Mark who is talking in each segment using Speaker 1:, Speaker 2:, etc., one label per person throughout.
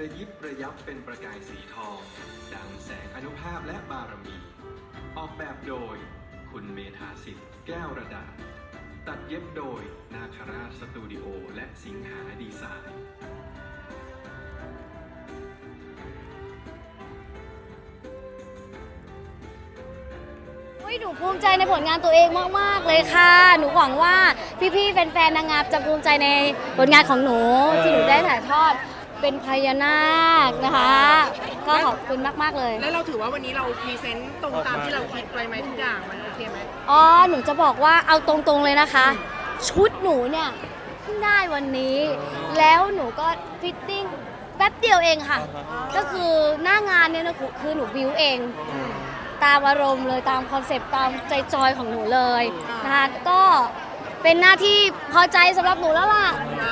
Speaker 1: ระยิบระยับเป็นประกายสีทอง ดังแสงอนุภาพและบารมี ออกแบบโดย คุณเมธาสิทธิ์แก้วระดา ตัดเย็บโดยนาคราชสตูดิโอและสิงหาดีไซน์
Speaker 2: หนูภูมิใจในผลงานตัวเองมาก ๆ เลยค่ะ หนูหวังว่าพี่ ๆ แฟน ๆ นางงามจะภูมิใจในผลงานของหนูที่หนูได้ถ่ายทอด เป็นพญานาคนะคะ ก็ขอบคุณมาก ๆ เลย
Speaker 3: แล้วเราถือว่าวันนี้เราพรีเซนต์ตรงตามที่เราคิดไว้ไหมทุกอย่างมันโอเคไหม
Speaker 2: อ๋อ หนูจะบอกว่าเอาตรงๆเลยนะคะ ชุดหนูเนี่ยเพิ่งได้วันนี้ แล้วหนูก็ฟิตติ้งแป๊บเดียวเองค่ะ ก็คือหน้างานเนี่ยนะคือหนูบิวเอง ตามอารมณ์เลยตามคอนเซปต์ตามใจจอยของหนูเลยนะคะก็ เป็นหน้าที่พอใจสำหรับหนูแล้วล่ะ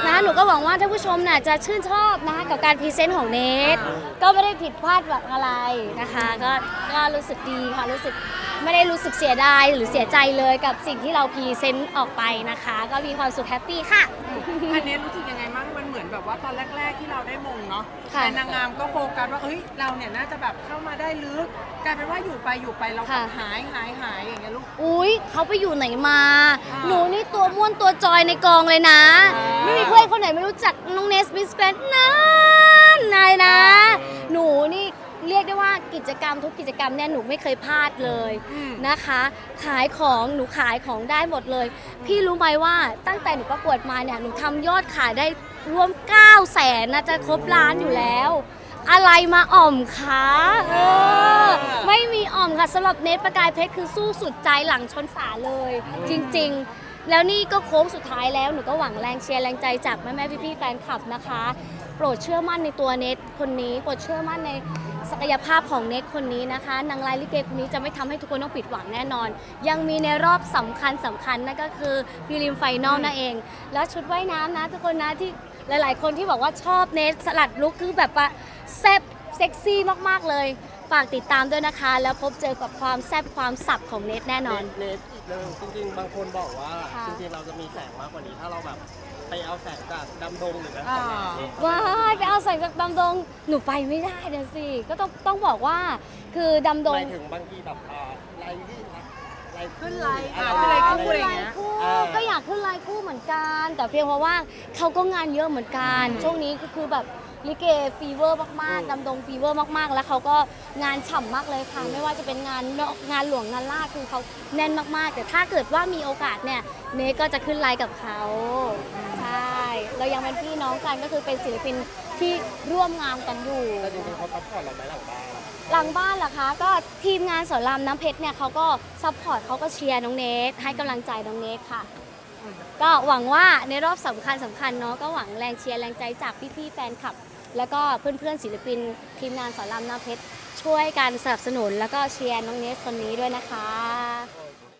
Speaker 2: นะหนูก็หวังว่าท่านผู้ชมน่ะจะชื่นชอบนะคะกับการพรีเซนต์ของเนทก็ไม่ได้ผิดพลาดแบบอะไรนะคะ ก็ก็รู้สึกดีค่ะรู้สึก ไม่ได้รู้สึกเสียดายหรือเสียใจเลยกับสิ่งที่เราพรีเซนต์ออกไปนะคะ ก็มีความสุขแฮปปี้ค่ะ
Speaker 3: อันนี้รู้สึกยังไงบ้างมันเหมือนแบบว่าตอนแรก ๆ ที่เราได้มงเนาะ
Speaker 2: ค่ะ
Speaker 3: แต่นางงามก็โฟกัสว่าเอ้ยเราเนี่ยน่าจะแบบเข้ามาได้ลึกกลายเป็นว่าอยู่ไปอยู่ไปเราแบบหายหายหายอย่างเงี้ยลูก
Speaker 2: อุ้ยเขาไปอยู่ไหนมา
Speaker 3: อ่า
Speaker 2: หนูนี่ตัวม่วนตัวจอยในกองเลยนะ
Speaker 3: อ่า
Speaker 2: ไม่มีเพื่อนคนไหนไม่รู้จักน้องเนสมิสแกรนนะ จกรรมทุกกิจกรรมเนี่ยหนูไม่เคยพลาดเลย
Speaker 3: อืม
Speaker 2: นะคะ ขายของหนูขายของได้หมดเลย พี่รู้ไหมว่าตั้งแต่หนูประกวดมาเนี่ยหนูทำยอดขายได้รวม9แสนนะจะครบล้านอยู่แล้ว อะไรมาอ่อมคะเออไม่มีอ่อมค่ะสำหรับเนตประกายเพชรคือสู้สุดใจหลังชนฝาเลย จริง ๆ แล้วนี่ก็โค้งสุดท้ายแล้วหนูก็หวังแรงเชียร์แรงใจจากแม่แม่ๆพี่ๆแฟนคลับนะคะ โปรดเชื่อมั่นในตัวเนตคนนี้โปรดเชื่อมั่นใน ศักยภาพของเนตคนนี้นะคะ นางลายลิเกคนนี้จะไม่ทำให้ทุกคนต้องผิดหวังแน่นอน ยังมีในรอบสำคัญสำคัญนั่นก็คือพิลิมไฟนอลนั่นเอง แล้วชุดว่ายน้ำนะ ทุกคนนะที่หลาย ๆ คนที่บอกว่าชอบเนตสลัดลุคคือแบบว่าแซ่บเซ็กซี่มากๆเลย ฝากติดตามด้วยนะคะ แล้วพบเจอกับความแซ่บความสับของเนตแน่นอน
Speaker 4: เนสอีกเรื่องจริงๆ บางคนบอกว่า
Speaker 2: ค่ะ
Speaker 4: จริงๆ เราจะมีแสงมากกว่านี้ถ้าเราแบบไปเอาแสงจากดำดงหรืออะไร
Speaker 3: อ่า
Speaker 2: ว้ายไปเอาใส่จากดำดงหนูไปไม่ได้นะสิ ก็ต้องต้องบอกว่าคือดำด
Speaker 4: ห
Speaker 2: ง
Speaker 4: มายถึงบางทีแบบอ่าไลน์ที่นะไลน์
Speaker 3: ขึ้นไลน์
Speaker 4: อ่า
Speaker 3: ขึ้นไลน์ คู่
Speaker 4: ขึ้น
Speaker 3: อะไร
Speaker 4: ไล
Speaker 3: เงี้ย
Speaker 2: คู่
Speaker 4: อ่า
Speaker 2: ก็อยากขึ้นไลน์คู่เหมือนกัน แต่เพียงเพราะว่าเขาก็งานเยอะเหมือนกัน ช่วงนี้ก็คือแบบ ลิเกฟีเวอร์มากๆดำดงฟีเวอร์มากๆ แล้วเขาก็งานฉ่ำมากเลยค่ะ ไม่ว่าจะเป็นงานนอกงานหลวงงานลาดคือเขาแน่นมากๆ แต่ถ้าเกิดว่ามีโอกาสเนี่ยเนก็จะขึ้นไลน์กับเขาใช่เรายังเป็นพี่น้องกันก็คือเป็นศิลปินที่ร่วมงานกันอยู่
Speaker 4: แต่จริงๆเขาซัพพอร์ตเราไหมหลังบ้าน
Speaker 2: หลังบ้านเหรอคะ ก็ทีมงานสอนรามน้ำเพชรเนี่ยเขาก็ซัพพอร์ตเขาก็เชียร์น้องเนทให้กำลังใจน้องเนทค่ะ ก็หวังว่าในรอบสำคัญสำคัญเนาะก็หวังแรงเชียร์แรงใจจากพี่ๆแฟนคลับ แล้วก็เพื่อนๆศิลปินทีมงานสอนรามน้ำเพชรช่วยกันสนับสนุนแล้วก็เชียร์น้องเนสคนนี้ด้วยนะคะ